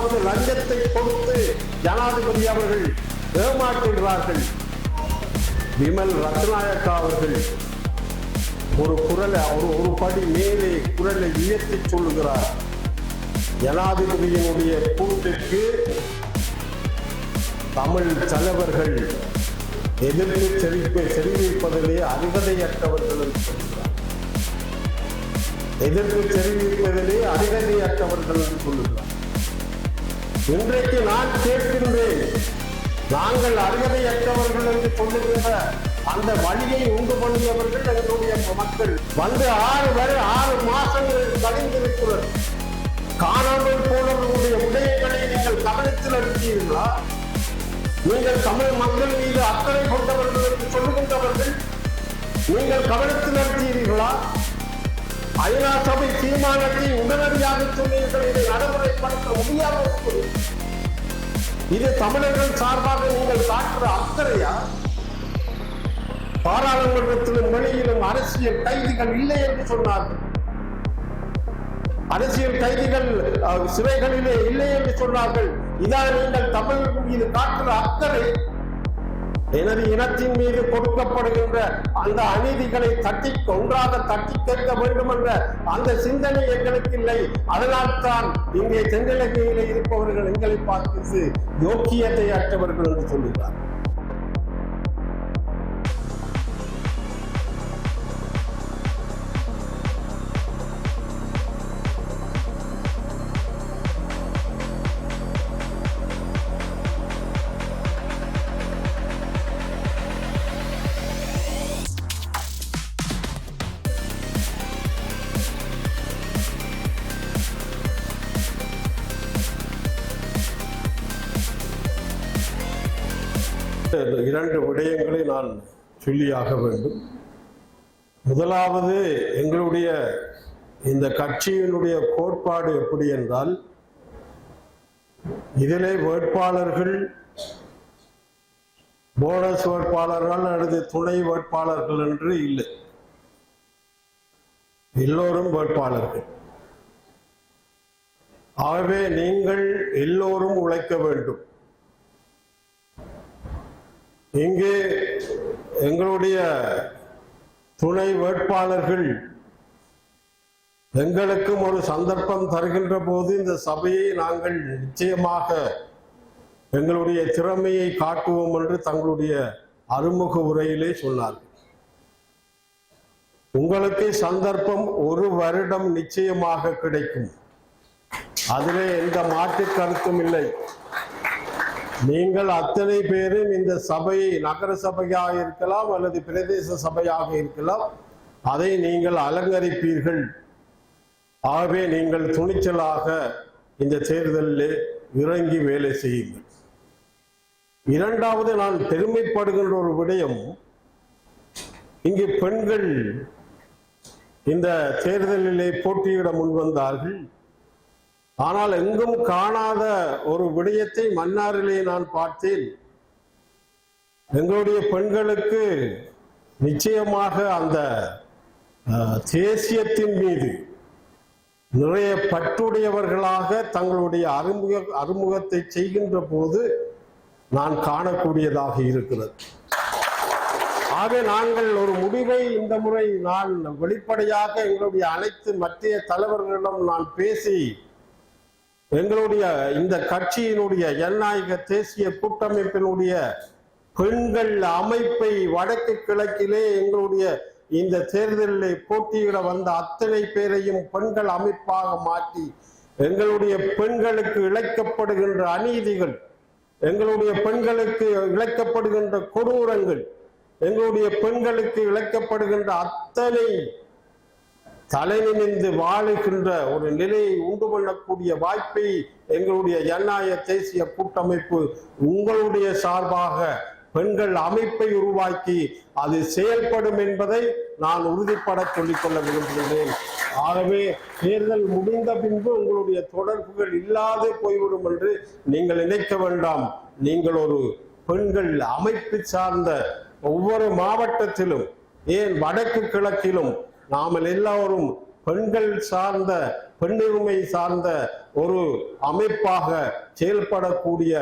அதாவது லஞ்சத்தை கொடுத்து ஜனாதிபதி அவர்கள் ஏமாற்றுகிறார்கள். விமல் ரத்நாயக்கா அவர்கள் ஒரு குரலை ஒரு ஒரு படி மேலே குரலை உயர்த்தி சொல்லுகிறார். ஜனாதிபதியினுடைய கூட்டுக்கு தமிழ் தலைவர்கள் எதிர்ப்பு தெரிவிப்பை தெரிவிப்பதிலே அருகதையற்றவர்கள் என்று சொல்கிறார். எதிர்ப்பு தெரிவிப்பதிலே அருகதையற்றவர்கள் என்று சொல்லுகிறார். இன்றைக்கு நான் கேட்கின்றேன். நாங்கள் அருகதையற்றவர்கள் என்று சொல்லுகின்ற அந்த வழியை உண்டு பண்ணியவர்கள் எங்களுடைய மக்கள். வந்து ஆறு வரை ஆறு மாசங்கள் கழிந்திருக்கிறது காணாமல் போனவர்களுடைய விடயங்களை நீங்கள் கவனத்தில் எடுத்தீர்களா? நீங்கள் தமிழ் மக்கள் மீது அக்கறை கொண்டவர்கள் என்று சொல்லுகின்றவர்கள் நீங்கள் கவனத்தில் நடத்தியீர்களா ஐநா சபை தீர்மானத்தை உடனடியாக சொன்னீர்கள் இதை நடைமுறைப்படுத்த முடியாது இது தமிழர்கள் சார்பாக நீங்கள் காட்டுற அக்கறையா? பாராளுமன்றத்திலும் வெளியிலும் அரசியல் கைதிகள் இல்லை என்று சொன்னார்கள். அரசியல் கைதிகள் சிறைகளிலே இல்லை என்று சொன்னார்கள். இதான் நீங்கள் தமிழர்கள் மீது காட்டுற அக்கறை. எனது இனத்தின் மீது கொடுக்கப்படுகின்ற அந்த அநீதிகளை தட்டி ஒன்றாக தட்டி கேட்க வேண்டும் என்ற அந்த சிந்தனை எங்களுக்கு இல்லை. அதனால்தான் இங்கே தென்னிலங்கையிலே இருப்பவர்கள் எங்களை பார்த்து யோக்கியத்தை அற்றவர்கள் என்று சொல்லுகிறார் இரண்டு விடயங்களை நான் சொல்லியாக வேண்டும். முதலாவது எங்களுடைய இந்த கட்சியினுடைய கோட்பாடு எப்படி என்றால் இதிலே வேட்பாளர்கள் போனஸ் வேட்பாளர்கள் அல்லது துணை வேட்பாளர்கள் என்று இல்லை. எல்லோரும் வேட்பாளர்கள். ஆகவே நீங்கள் எல்லோரும் உழைக்க வேண்டும். இங்கே எங்களுடைய துணை வேட்பாளர்கள் எங்களுக்கும் ஒரு சந்தர்ப்பம் தருகின்ற போது இந்த சபையை நாங்கள் நிச்சயமாக எங்களுடைய திறமையை காட்டுவோம் என்று தங்களுடைய அறுமுக உரையிலே சொன்னார்கள். உங்களுக்கு சந்தர்ப்பம் ஒரு வருடம் நிச்சயமாக கிடைக்கும். அதிலே எந்த மாற்று கருத்தும் இல்லை. நீங்கள் அத்தனை பேரும் இந்த சபையை நகர சபையாக இருக்கலாம் அல்லது பிரதேச சபையாக இருக்கலாம் அதை நீங்கள் அலங்கரிப்பீர்கள். ஆகவே நீங்கள் துணிச்சலாக இந்த தேர்தலில் இறங்கி வேலை செய்யுங்கள். இரண்டாவது நான் பெருமைப்படுகின்ற ஒரு விடயம் இங்கு பெண்கள் இந்த தேர்தலிலே போட்டியிட முன்வந்தார்கள். ஆனால் எங்கும் காணாத ஒரு விடயத்தை மன்னாரிலே நான் பார்த்தேன். எங்களுடைய பெண்களுக்கு நிச்சயமாக அந்த தேசியத்தின் மீது நிறைய பற்றுடையவர்களாக தங்களுடைய அறிமுக அறிமுகத்தை செய்கின்ற போது நான் காணக்கூடியதாக இருக்கிறது. ஆக நாங்கள் ஒரு முடிவை இந்த முறை நான் வெளிப்படையாக எங்களுடைய அனைத்து மத்திய தலைவர்களிடம் நான் பேசி எங்களுடைய இந்த கட்சியினுடைய ஜனநாயக தேசிய கூட்டமைப்பினுடைய பெண்கள் அமைப்பை வடக்கு கிழக்கிலே எங்களுடைய இந்த தேர்தலில் போட்டியிட வந்த அத்தனை பேரையும் பெண்கள் அமைப்பாக மாற்றி எங்களுடைய பெண்களுக்கு இழைக்கப்படுகின்ற அநீதிகள் எங்களுடைய பெண்களுக்கு இழைக்கப்படுகின்ற கொடூரங்கள் எங்களுடைய பெண்களுக்கு இழைக்கப்படுகின்ற அத்தனை தலை வாழுகின்ற ஒரு நிலையை உண்டு கொள்ளக்கூடிய வாய்ப்பை எங்களுடைய ஜனநாயக தேசிய கூட்டமைப்பு உங்களுடைய சார்பாக பெண்கள் அமைப்பை உருவாக்கி அது செயல்படும் என்பதை நான் உறுதிப்பட சொல்லிக்கொள்ள விரும்புகிறேன். ஆகவே தேர்தல் முடிந்த பின்பு உங்களுடைய தொடர்புகள் இல்லாது போய்விடும் என்று நீங்கள் நினைக்க வேண்டாம். நீங்கள் ஒரு பெண்கள் அமைப்பு சார்ந்த ஒவ்வொரு மாவட்டத்திலும் ஏன் வடக்கு கிழக்கிலும் நாமல் எல்லாரும் பெண்கள் சார்ந்த பெண்ணுரிமை சார்ந்த ஒரு அமைப்பாக செயல்படக்கூடிய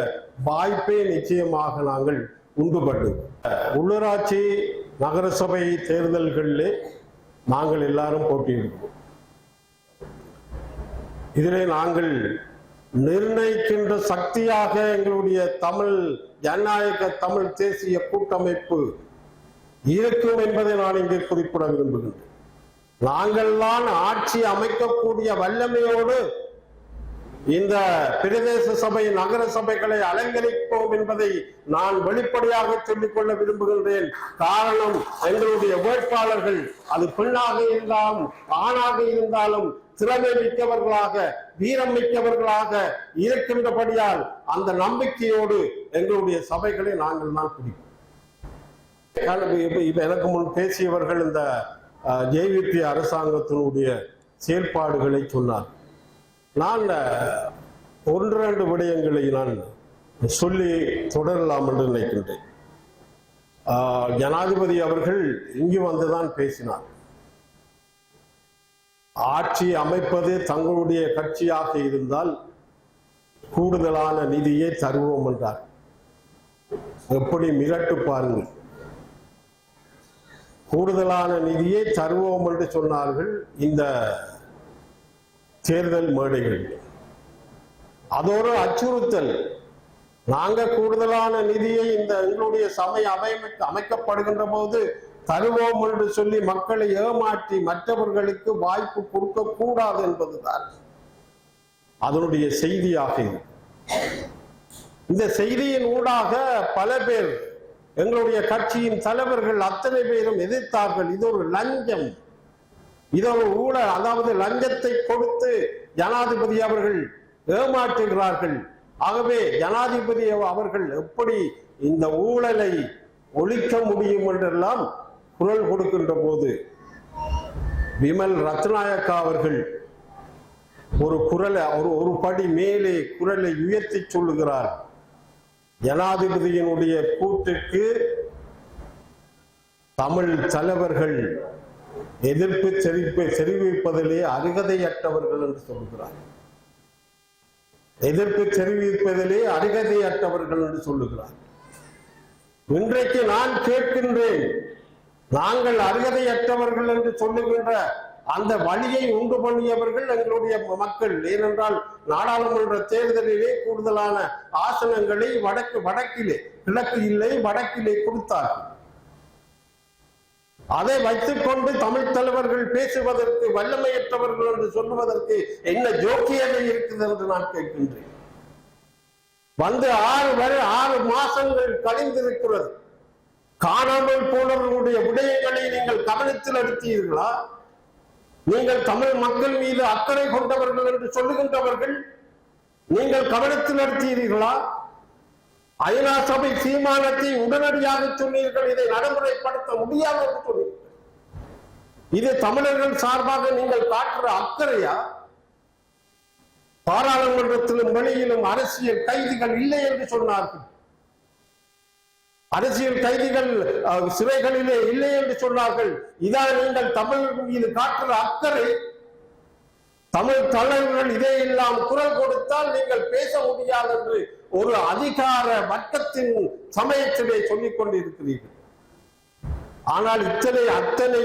வாய்ப்பை நிச்சயமாக நாங்கள் உண்டுபட்டு உள்ளூராட்சி நகரசபை தேர்தல்களிலே நாங்கள் எல்லாரும் போட்டியிடுவோம். இதிலே நாங்கள் நிர்ணயிக்கின்ற சக்தியாக எங்களுடைய தமிழ் ஜனநாயக தமிழ் தேசிய கூட்டமைப்பு இருக்கும் என்பதை நான் இங்கே குறிப்பிட விரும்புகின்றேன். நாங்கள்தான் ஆட்சி அமைக்கக்கூடிய வல்லமையோடு இந்த பிரதேச சபை நகர சபைகளை அலங்கரிப்போம் என்பதை நான் வெளிப்படையாக சொல்லிக்கொள்ள விரும்புகின்றேன். காரணம் எங்களுடைய வேட்பாளர்கள் அது பெண்ணாக இருந்தாலும் ஆணாக இருந்தாலும் திறமை மிக்கவர்களாக வீரம் மிக்கவர்களாக இருக்கின்றபடியால் அந்த நம்பிக்கையோடு எங்களுடைய சபைகளை நாங்கள் தான் பிடிப்போம். இப்ப எனக்கு முன் பேசியவர்கள் இந்த ஜேவிபி அரசாங்கத்தினுடைய செயல்பாடுகளை சொன்னார். நான் ஒன்றிரண்டு ஒன்று ரெண்டு விடயங்களை நான் சொல்லி தொடரலாம் என்று நினைக்கின்றேன். ஜனாதிபதி அவர்கள் இங்கு வந்துதான் பேசினார். ஆட்சி அமைப்பது தங்களுடைய கட்சியாக இருந்தால் கூடுதலான நிதியை தருவோம் என்றார். எப்படி மிரட்டு பாருங்கள். கூடுதலான நிதியை தருவோம் என்று சொன்னார்கள் இந்த தேர்தல் மேடைகள். அதோடு அச்சுறுத்தல். நாங்க கூடுதலான நிதியை இந்த எங்களுடைய சபை அமை அமைக்கப்படுகின்ற போது தருவோம் என்று சொல்லி மக்களை ஏமாற்றி மற்றவர்களுக்கு வாய்ப்பு கொடுக்க கூடாது என்பதுதான் அதனுடைய செய்தியாக இந்த செய்தியின் ஊடாக பல பேர் எங்களுடைய கட்சியின் தலைவர்கள் அத்தனை பேரும் எதிர்த்தார்கள். இது ஒரு லஞ்சம். இது ஒரு ஊழல். அதாவது லஞ்சத்தை கொடுத்து ஜனாதிபதி அவர்கள் ஏமாற்றுகிறார்கள். ஆகவே ஜனாதிபதி அவர்கள் எப்படி இந்த ஊழலை ஒழிக்க முடியும் என்றெல்லாம் குரல் கொடுக்கின்ற போது விமல் ரத்நாயக்கா அவர்கள் ஒரு குரலை ஒரு ஒரு படி மேலே குரலை உயர்த்தி சொல்லுகிறார். ஜனாதிபதியினுடைய கூட்டுக்கு தமிழ் தலைவர்கள் எதிர்ப்பு செறிப்பை தெரிவிப்பதிலே அருகதையற்றவர்கள் என்று சொல்கிறார் எதிர்ப்பு தெரிவிப்பதிலே அருகதையற்றவர்கள் என்று சொல்லுகிறார். இன்றைக்கு நான் கேட்கின்றேன் நாங்கள் அருகதையற்றவர்கள் என்று சொல்லுகின்ற அந்த வழியை உண்டு பண்ணியவர்கள் எங்களுடைய மக்கள். ஏனென்றால் நாடாளுமன்ற தேர்தலிலே கூடுதலான ஆசனங்களை வடக்கு வடக்கிலே கிழக்கு இல்லை வடக்கிலே கொடுத்தார்கள். அதை வைத்துக் கொண்டு தமிழ் தலைவர்கள் பேசுவதற்கு வல்லமையற்றவர்கள் என்று சொல்லுவதற்கு என்ன ஜோக்கியதை இருக்குது என்று நான் கேட்கின்றேன். வந்து ஆறு வரை ஆறு மாசங்கள் கழிந்திருக்கிறது. காணாமல் போனவர்களுடைய விடயங்களை நீங்கள் கவனத்தில் எடுத்தீர்களா? நீங்கள் தமிழ் மக்கள் மீது அக்கறை கொண்டவர்கள் என்று சொல்லுகின்றவர்கள் நீங்கள் கவனத்தில் நடத்தியீர்களா? ஐநா சபை தீர்மானத்தை உடனடியாக சொன்னீர்கள் இதை நடைமுறைப்படுத்த முடியாது என்று சொன்னீர்கள் இது தமிழர்கள் சார்பாக நீங்கள் காட்டுற அக்கறையா? பாராளுமன்றத்திலும் வெளியிலும் அரசியல் கைதிகள் இல்லை என்று சொன்னார்கள். அரசியல் கைதிகள் அஹ், சிறைகளிலே இல்லை என்று சொன்னார்கள். இதான் நீங்கள் தமிழ் மீது காட்டுற அக்கறை தமிழ் தலைவர்கள் இதையெல்லாம் குரல் கொடுத்தால் நீங்கள் பேச முடியாது என்று ஒரு அதிகார வட்டத்தின் சமயத்திலே சொல்லிக் கொண்டிருக்கிறீர்கள். ஆனால் இத்தனை அத்தனை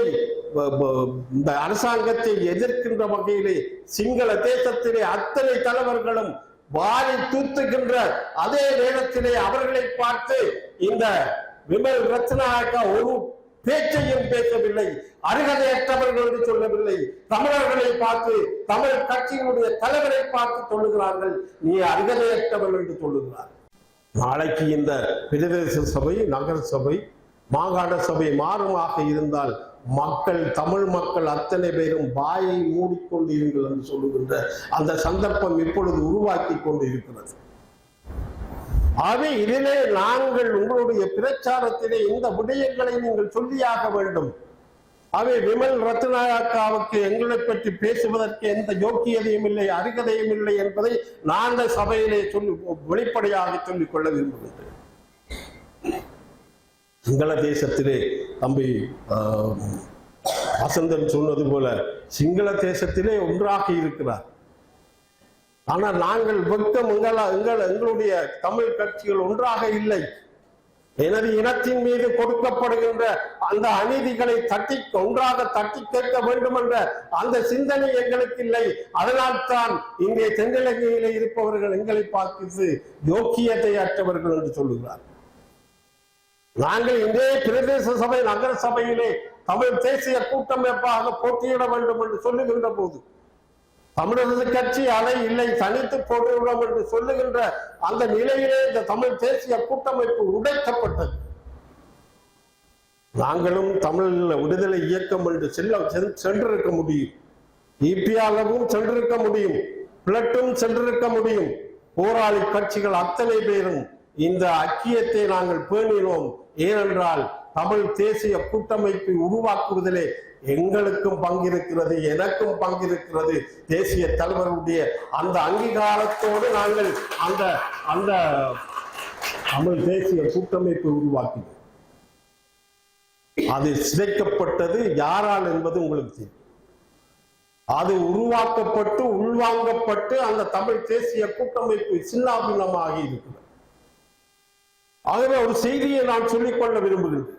இந்த அரசாங்கத்தை எதிர்க்கின்ற வகையிலே சிங்கள தேசத்திலே அத்தனை தலைவர்களும் வாரி தூத்துகின்ற அதே நேரத்திலே அவர்களை பார்த்து இந்த விமல் ரத்னாயக்கா ஒரு பேச்சையும் பேசவில்லை அருகதையற்றவர்கள் என்று சொல்லவில்லை. தமிழர்களை பார்த்து தமிழ் கட்சியினுடைய தலைவரை பார்த்து சொல்லுகிறார்கள். நீ அருகதையற்றவர்கள் என்று சொல்லுகிறார். நாளைக்கு இந்த பிரதேச சபை நகர சபை மாகாண சபை மாறுமாக இருந்தால் மக்கள் தமிழ் மக்கள் அத்தனை பேரும் வாயை மூடிக்கொண்டிருங்கள் என்று சொல்லுகின்ற அந்த சந்தர்ப்பம் இப்பொழுது உருவாக்கி கொண்டு இருக்கிறது ஆகவே இதிலே நாங்கள் உங்களுடைய பிரச்சாரத்திலே இந்த விடயங்களை நீங்கள் சொல்லியாக வேண்டும். அவை விமல் ரத்னாக்காவுக்கு எங்களை பற்றி பேசுவதற்கு எந்த யோக்கியதையும் இல்லை அருகதையும் இல்லை என்பதை நாங்கள் சபையிலே சொல்லி வெளிப்படையாக சொல்லிக் கொள்ள விரும்புகின்றேன். சிங்கள தேசத்திலே தம்பி வசந்தன் சொன்னது போல சிங்கள தேசத்திலே ஒன்றாக இருக்கிறார். ஆனால் நாங்கள் வெட்கம் எங்கள எங்கள் எங்களுடைய தமிழ் கட்சிகள் ஒன்றாக இல்லை. எனது இனத்தின் மீது கொடுக்கப்படுகின்ற அந்த அநீதிகளை தட்டி ஒன்றாக தட்டி கேட்க வேண்டும் என்ற அந்த சிந்தனை எங்களுக்கு இல்லை. அதனால் தான் இங்கே தென்னிலங்கையிலே இருப்பவர்கள் எங்களை பார்த்து யோக்கியத்தை அற்றவர்கள் என்று சொல்லுகிறார். நாங்கள் இதே பிரதேச சபை நகர சபையிலே தமிழ் தேசிய கூட்டமைப்பாக போட்டியிட வேண்டும் என்று சொல்லுகின்ற போது தமிழரசு கட்சி அலை இல்லை தனித்து போட்டியிடும் என்று சொல்லுகின்ற அந்த நிலையிலே இந்த தமிழ் தேசிய கூட்டமைப்பு உடைக்கப்பட்டது. நாங்களும் தமிழ் விடுதலை இயக்கம் என்று செல்ல சென்றிருக்க முடியும். இபியாகவும் சென்றிருக்க முடியும். பிளட்டும் சென்றிருக்க முடியும். போராளி கட்சிகள் அத்தனை பேரும் இந்த ஐக்கியத்தை நாங்கள் பேணினோம். ஏனென்றால் தமிழ் தேசிய கூட்டமைப்பை உருவாக்குவதிலே எங்களுக்கும் பங்கிருக்கிறது எனக்கும் பங்கிருக்கிறது. தேசிய தலைவருடைய அந்த அங்கீகாரத்தோடு நாங்கள் அந்த அந்த தமிழ் தேசிய கூட்டமைப்பை உருவாக்கினோம். அது சிதைக்கப்பட்டது யாரால் என்பது உங்களுக்கு தெரியும். அது உருவாக்கப்பட்டு உள்வாங்கப்பட்டு அந்த தமிழ் தேசிய கூட்டமைப்பு சின்னாபின்னமாகி இருக்கிறது. ஆகவே ஒரு செய்தியை நான் சொல்லிக்கொள்ள விரும்புகிறேன்.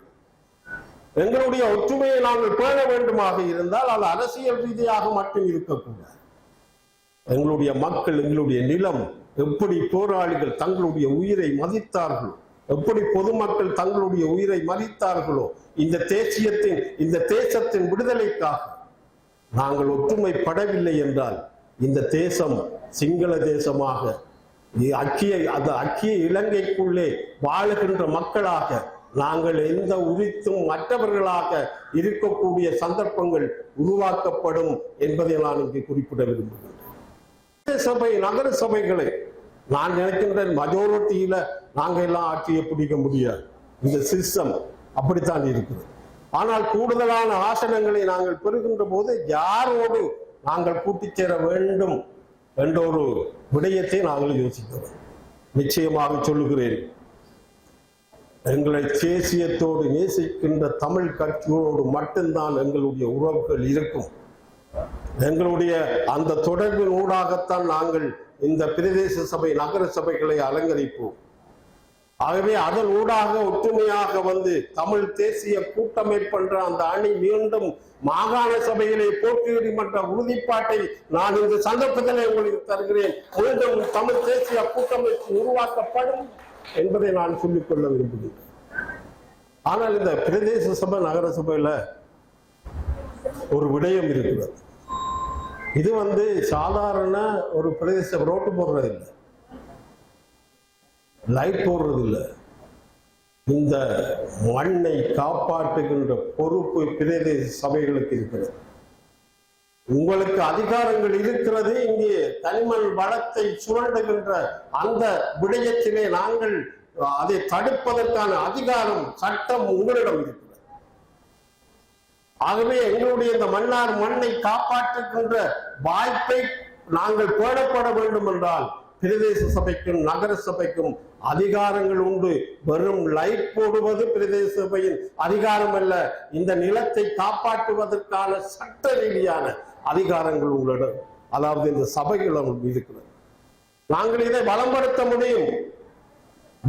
எங்களுடைய ஒற்றுமையை நாங்கள் பேண வேண்டுமாக இருந்தால் அது அரசியல் ரீதியாக மட்டும் இருக்கக்கூடாது. எங்களுடைய மக்கள் எங்களுடைய நிலம் எப்படி போராளிகள் தங்களுடைய உயிரை மதித்தார்களோ எப்படி பொதுமக்கள் தங்களுடைய உயிரை மதித்தார்களோ இந்த தேசியத்தின் இந்த தேசத்தின் விடுதலைக்காக நாங்கள் ஒற்றுமைப்படவில்லை என்றால் இந்த தேசம் சிங்கள தேசமாக அக்கிய அது அக்கிய இலங்கைக்குள்ளே வாழுகின்ற மக்களாக நாங்கள் எந்த உரித்தும் மற்றவர்களாக இருக்கக்கூடிய சந்தர்ப்பங்கள் உருவாக்கப்படும் என்பதை நான் இங்கே குறிப்பிட விரும்புகிறேன் சபை நகர சபைகளை நான் நினைக்கின்றேன் மஜோரிட்டியில நாங்கள் எல்லாம் ஆட்சியை பிடிக்க முடியாது. இந்த சிஸ்டம் அப்படித்தான் இருக்குது ஆனால் கூடுதலான ஆசனங்களை நாங்கள் பெறுகின்ற போது யாரோடு நாங்கள் கூட்டிச் சேர வேண்டும் என்ற ஒரு விடயத்தை நாங்கள் யோசிக்கிறோம். நிச்சயமாக சொல்லுகிறேன். எங்களை தேசியத்தோடு நேசிக்கின்ற தமிழ் கட்சியோடு மட்டும்தான் எங்களுடைய உறவுகள் இருக்கும். எங்களுடைய அந்த தொடர்பின் ஊடாகத்தான் நாங்கள் இந்த பிரதேச சபை நகர சபைகளை அலங்கரிப்போம். ஆகவே அதன் ஊடாக ஒற்றுமையாக வந்து தமிழ் தேசிய கூட்டமைப்புன்ற அந்த அணி மீண்டும் மாகாண சபையிலே போட்டியிடும் என்ற உறுதிப்பாட்டை நான் இந்த சந்தர்ப்பத்தில் உங்களுக்கு தருகிறேன். மீண்டும் தமிழ் தேசிய கூட்டமைப்பு உருவாக்கப்படும் என்பதை நான் சொல்லிக்கொள்ள விரும்புகிறேன். ஆனால் இந்த பிரதேச சபை நகர சபையில ஒரு விடயம் இருக்கிறது. இது வந்து சாதாரண ஒரு பிரதேச ரோட்டு போடுறது இல்லை. லைட் போடுறது இல்லை இந்த மண்ணை காப்பாற்றுகின்ற பொறுப்பு பிரதேச சபைகளுக்கு இருக்கிறது. உங்களுக்கு அதிகாரங்கள் இருக்கிறது இங்கே தனிமண் வளத்தை சுரண்டுகின்ற அந்த விடயத்திலே நாங்கள் அதை தடுப்பதற்கான அதிகாரம் சட்டம் உங்களிடம் இருக்கிறது. ஆகவே எங்களுடைய இந்த மன்னார் மண்ணை காப்பாற்றுகின்ற வாய்ப்பை நாங்கள் பேணப்பட வேண்டும் என்றால் பிரதேச சபைக்கும் நகர சபைக்கும் அதிகாரங்கள் உண்டு. வெறும் லைட் போடுவது பிரதேச சபையின் அதிகாரம் அல்ல இந்த நிலத்தை காப்பாற்றுவதற்கான சட்ட ரீதியான அதிகாரங்கள் உங்களிடம். அதாவது இந்த சபைகள் இருக்கிறது. நாங்கள் இதை வளம்படுத்த முடியும்.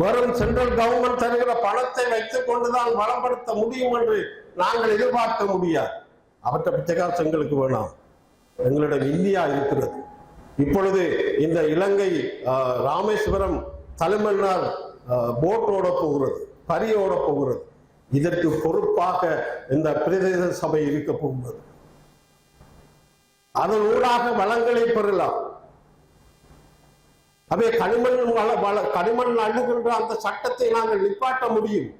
வெறும் சென்ட்ரல் கவர்மெண்ட் தருகிற பணத்தை வைத்துக் கொண்டுதான் வளப்படுத்த முடியும் என்று நாங்கள் எதிர்பார்க்க முடியாது. அவற்றை பிச்சைக்காசு எங்களுக்கு வேணாம். எங்களிடம் இந்தியா இருக்கிறது. இப்பொழுது இந்த இலங்கை ராமேஸ்வரம் தலைமன்னார் ஆஹ், போட்டோட போகிறது பரியோட போகிறது. இதற்கு பொறுப்பாக இந்த பிரதேச சபை இருக்க போகிறது. அதன் ஊடாக வளங்களை பெறலாம். அவை கனிமண் வள வள கனிமண் அள்ளுகின்ற அந்த சட்டத்தை நாங்கள் நிப்பாட்ட முடியும்.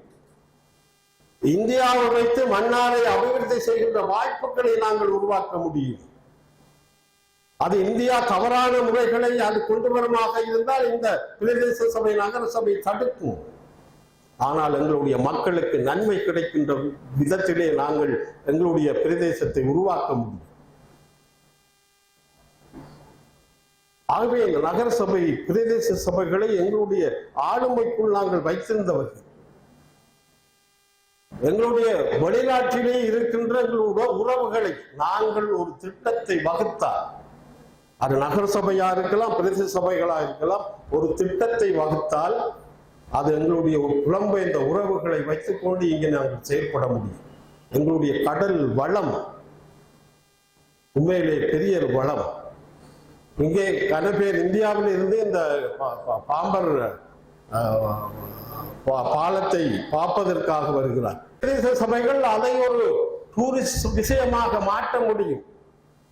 இந்தியாவை வைத்து மன்னாரை அபிவிருத்தி செய்கின்ற வாய்ப்புகளை நாங்கள் உருவாக்க முடியும். அது இந்தியா தவறான முறைகளை அது கொண்டு வருமாக இருந்தால் இந்த பிரதேச சபை நகர சபை தடுக்கும். ஆனால் எங்களுடைய மக்களுக்கு நன்மை கிடைக்கின்ற விதத்திலே நாங்கள் எங்களுடைய பிரதேசத்தை உருவாக்க முடியும். ஆகவே இந்த நகர சபை பிரதேச சபைகளை எங்களுடைய ஆளுமைக்குள் நாங்கள் வைத்திருந்தவர்கள். எங்களுடைய வெளிநாட்டிலே இருக்கின்ற எங்களுடைய உறவுகளை நாங்கள் ஒரு திட்டத்தை வகுத்தால் அது நகரசபையா இருக்கலாம் பிரதேச சபைகளா இருக்கலாம் ஒரு திட்டத்தை வகுத்தால் அது எங்களுடைய புலம்பெயர்ந்த உறவுகளை வைத்துக்கொண்டு இங்கே நாங்கள் செயல்பட முடியும். எங்களுடைய கடல் வளம் உண்மையிலே பெரிய வளம். இங்கே கன பேர் இந்தியாவில் இருந்து இந்த பாம்பர் பா- பாலத்தை பார்ப்பதற்காக வருகிறார். பிரதேச சபைகள் அதை ஒரு டூரிஸ்ட் விஷயமாக மாற்ற முடியும்.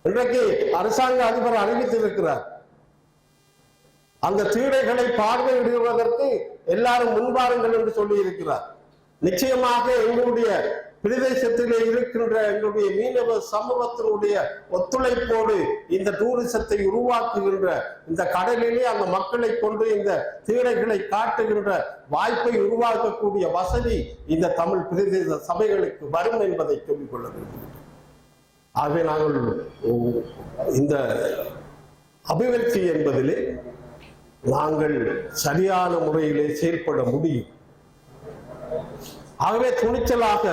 இன்றைக்கு அரசாங்க அதிபர் அறிவித்திருக்கிறார். அந்த தீடைகளை பார்வையிடுவதற்கு எல்லாரும் முன்வாருங்கள் என்று சொல்லி இருக்கிறார் நிச்சயமாக எங்களுடைய பிரதேசத்திலே இருக்கின்ற எங்களுடைய மீனவ சமூகத்தினுடைய ஒத்துழைப்போடு இந்த டூரிசத்தை உருவாக்குகின்ற இந்த கடலிலே அந்த மக்களை கொண்டு இந்த தீடைகளை காட்டுகின்ற வாய்ப்பை உருவாக்கக்கூடிய வசதி இந்த தமிழ் பிரதேச சபைகளுக்கு வரும் என்பதை சொல்லிக் கொள்ள விரும்புகிறேன் ஆகவே நாங்கள் இந்த அபிவிருத்தி என்பதிலே நாங்கள் சரியான முறையிலே செயல்பட முடியும். ஆகவே துணிச்சலாக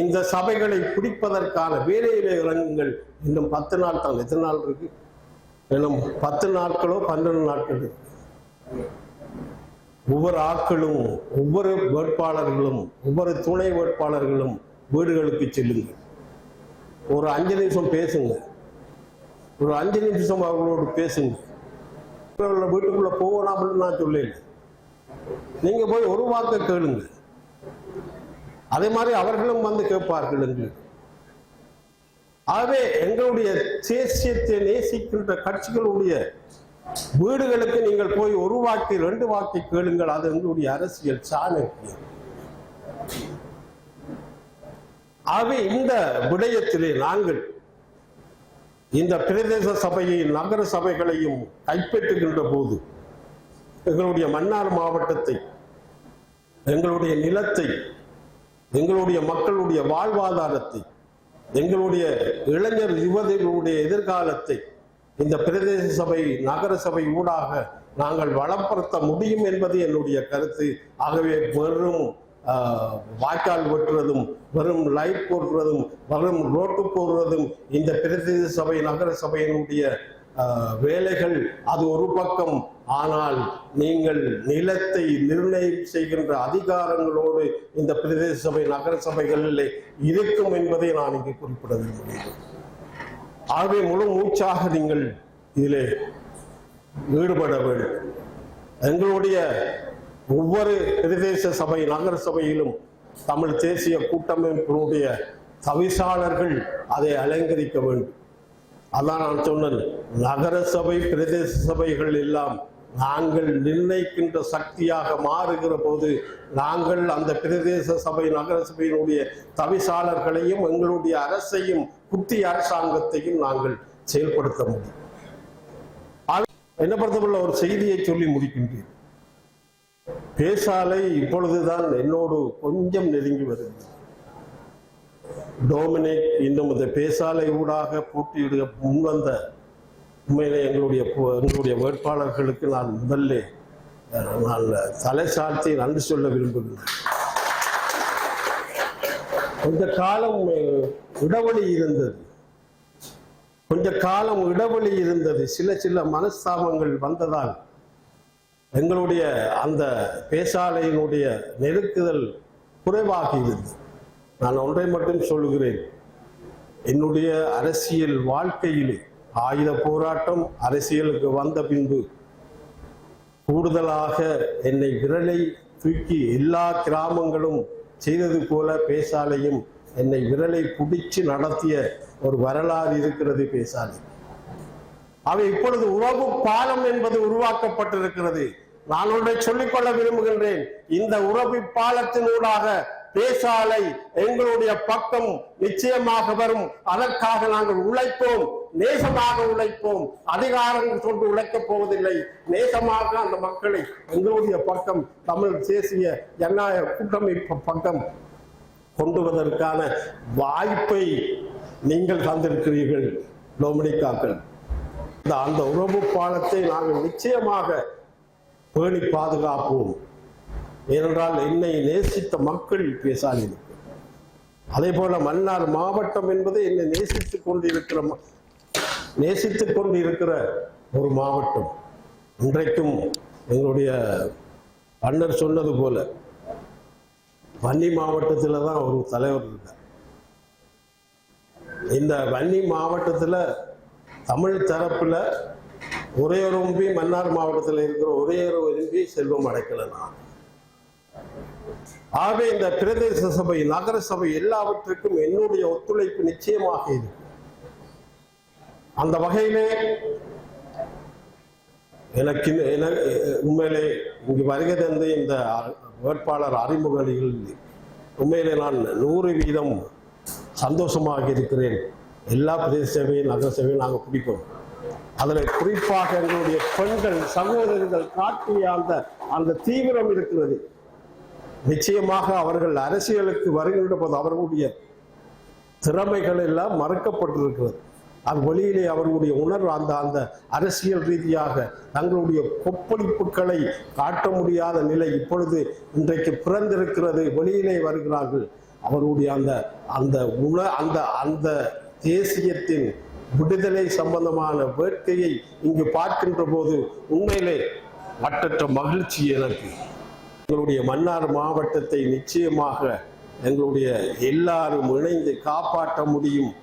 இந்த சபைகளை பிடிப்பதற்கான வேலையிலே இறங்குங்கள். இன்னும் பத்து நாள் தான். எத்தனை நாள் இருக்கு? இன்னும் பத்து நாட்களோ பன்னெண்டு நாட்கள் ஒவ்வொரு ஆட்களும் ஒவ்வொரு வேட்பாளர்களும் ஒவ்வொரு துணை வேட்பாளர்களும் வீடுகளுக்கு செல்லுங்கள். ஒரு அஞ்சு நிமிஷம் பேசுங்க. ஒரு அஞ்சு நிமிஷம் அவர்களோடு பேசுங்க. வீட்டுக்குள்ளே வீட்டுக்குள்ள அப்படின்னு நான் சொல்லல நீங்க போய் ஒரு வார்த்தை கேளுங்க. அதே மாதிரி அவர்களும் வந்து கேட்பார்கள் எங்களுக்கு ஆகவே எங்களுடைய தேசியத்தை நேசிக்கின்ற கட்சிகளுடைய வீடுகளுக்கு நீங்கள் போய் ஒரு வாக்கு ரெண்டு வாக்கை கேளுங்கள். அது எங்களுடைய அரசியல் சாணக்கியம். ஆகவே இந்த விடயத்திலே நாங்கள் இந்த பிரதேச சபையையும் நகர சபைகளையும் கைப்பற்றுகின்ற போது எங்களுடைய மன்னார் மாவட்டத்தை எங்களுடைய நிலத்தை எங்களுடைய மக்களுடைய வாழ்வாதாரத்தை எங்களுடைய இளைஞர் யுவதிகளுடைய எதிர்காலத்தை இந்த பிரதேச சபை நகர சபை ஊடாக நாங்கள் வளப்படுத்த முடியும் என்பது என்னுடைய கருத்து. ஆகவே வெறும் வாய்க்கால் வெட்டுறதும் வெறும் லைட் போடுறதும் வெறும் ரோட்டு போடுறதும் இந்த பிரதேச சபை நகர சபையினுடைய வேலைகள் அது ஒரு பக்கம். ஆனால் நீங்கள் நிலத்தை நிர்ணயம் செய்கின்ற அதிகாரங்களோடு இந்த பிரதேச சபை நகர சபைகளில் இருக்கும் என்பதை நான் இங்கே குறிப்பிட விரும்புகிறேன். ஆகவே முழு மூச்சாக நீங்கள் இதிலே ஈடுபட வேண்டும். எங்களுடைய ஒவ்வொரு பிரதேச சபை நகர சபையிலும் தமிழ் தேசிய கூட்டமைப்பினுடைய தவிசாளர்கள் அதை அலங்கரிக்க வேண்டும். அதான் நான் சொன்னேன் நகர சபை பிரதேச சபைகள் எல்லாம் நாங்கள் நிர்ணயிக்கின்ற சக்தியாக மாறுகிற போது நாங்கள் அந்த பிரதேச சபை நகர சபையினுடைய தவிசாளர்களையும் எங்களுடைய அரசையும் குட்டி அரசாங்கத்தையும் நாங்கள் செயல்படுத்த முடியும். என்ன பொறுத்தவரை ஒரு செய்தியை சொல்லி முடிக்கின்றேன். பேசாலை இப்பொழுதுதான் என்னோடு கொஞ்சம் நெருங்கி வருகிறது. டோமினிக் இன்னும் இந்த பேசாலை ஊடாக போட்டியிட முன்வந்த உண்மையிலே எங்களுடைய எங்களுடைய வேட்பாளர்களுக்கு நான் முதல்ல நான் தலை சார்த்தி நன்றி சொல்ல விரும்புகிறேன் கொஞ்ச காலம் இடைவெளி இருந்தது. கொஞ்ச காலம் இடைவெளி இருந்தது. சில சில மனஸ்தாபங்கள் வந்ததால் எங்களுடைய அந்த பேசாலையினுடைய நெருக்குதல் குறைவாகி இருந்தது நான் ஒன்றை மட்டும் சொல்லுகிறேன். என்னுடைய அரசியல் வாழ்க்கையிலே ஆயுத போராட்டம் அரசியலுக்கு வந்த பின்பு கூடுதலாக என்னை விரலை தூக்கி எல்லா கிராமங்களும் செய்தது போல பேசாலையும் என்னை விரலை பிடிச்சு நடத்திய ஒரு வரலாறு இருக்கிறது பேசாலை. அவை இப்பொழுது உறவு பாலம் என்பது உருவாக்கப்பட்டிருக்கிறது. நான் ஒன்றை சொல்லிக்கொள்ள விரும்புகின்றேன். இந்த உறவு பாலத்தினூடாக பேசாலை எங்களுடைய பக்கம் நிச்சயமாக வரும். அதற்காக நாங்கள் உழைப்போம். நேசமாக உழைப்போம். அதிகாரம் கொண்டு உழைக்கப் போவதில்லை. நேசமாக அந்த மக்களை எங்களுடைய பக்கம் தமிழ் தேசிய ஜனநாயக கூட்டமைப்பு பக்கம் கொண்டு வருவதற்கான வாய்ப்பை நீங்கள் தந்திருக்கிறீர்கள். டொமினிக்காக்கள். அந்த உறவு பாலத்தை நாங்கள் நிச்சயமாக பேணி பாதுகாப்போம். ஏனென்றால் என்னை நேசித்த மக்கள் பேசாలి அதே போல மன்னார் மாவட்டம் என்பது என்னை நேசித்துக் கொண்டிருக்கிற நேசித்துக் கொண்டிருக்கிற ஒரு மாவட்டம். இன்றைக்கும் எங்களுடைய அண்ணர் சொன்னது போல வன்னி மாவட்டத்தில் தான் ஒரு தலைவர் இருக்கார். இந்த வன்னி மாவட்டத்தில் தமிழ் தரப்பில் ஒரே ஒரு எம்பி மன்னார் மாவட்டத்தில் இருக்கிற ஒரே ஒரு எம்பி செல்வம் அடைக்கலனா? ஆகவே இந்த பிரதேச சபை நகர சபை எல்லாவற்றுக்கும் என்னுடைய ஒத்துழைப்பு நிச்சயமாக இருக்கும் அந்த வகையிலே எனக்கு உண்மையிலே இங்கு வருகை தந்து இந்த வேட்பாளர் அறிமுக நிகழ்வு உண்மையிலே நான் நூறு வீதம் சந்தோஷமாக இருக்கிறேன். எல்லா பிரதேச சேவையும் நகர சேவையும் நாங்கள் பிடிப்போம். அதில் குறிப்பாக எங்களுடைய பெண்கள் சகோதரிகள் காட்டிய அந்த அந்த தீவிரம் இருக்கிறது. நிச்சயமாக அவர்கள் அரசியலுக்கு வருகின்ற போது அவர்களுடைய திறமைகள் எல்லாம் மறுக்கப்பட்டிருக்கிறது. அது வழியிலே அவர்களுடைய உணர்வு அந்த அந்த அரசியல் ரீதியாக தங்களுடைய கொப்பளிப்புகளை காட்ட முடியாத நிலை இப்பொழுது இன்றைக்கு பிறந்திருக்கிறது வெளியிலே வருகிறார்கள். அவருடைய அந்த அந்த உண அந்த அந்த தேசியத்தின் விடுதலை சம்பந்தமான வேட்கையை இங்கு பார்க்கின்ற போது உண்மையிலே மற்ற மகிழ்ச்சி எனக்கு. எங்களுடைய மன்னார் மாவட்டத்தை நிச்சயமாக எங்களுடைய எல்லாரும் இணைந்து காப்பாற்ற முடியும்.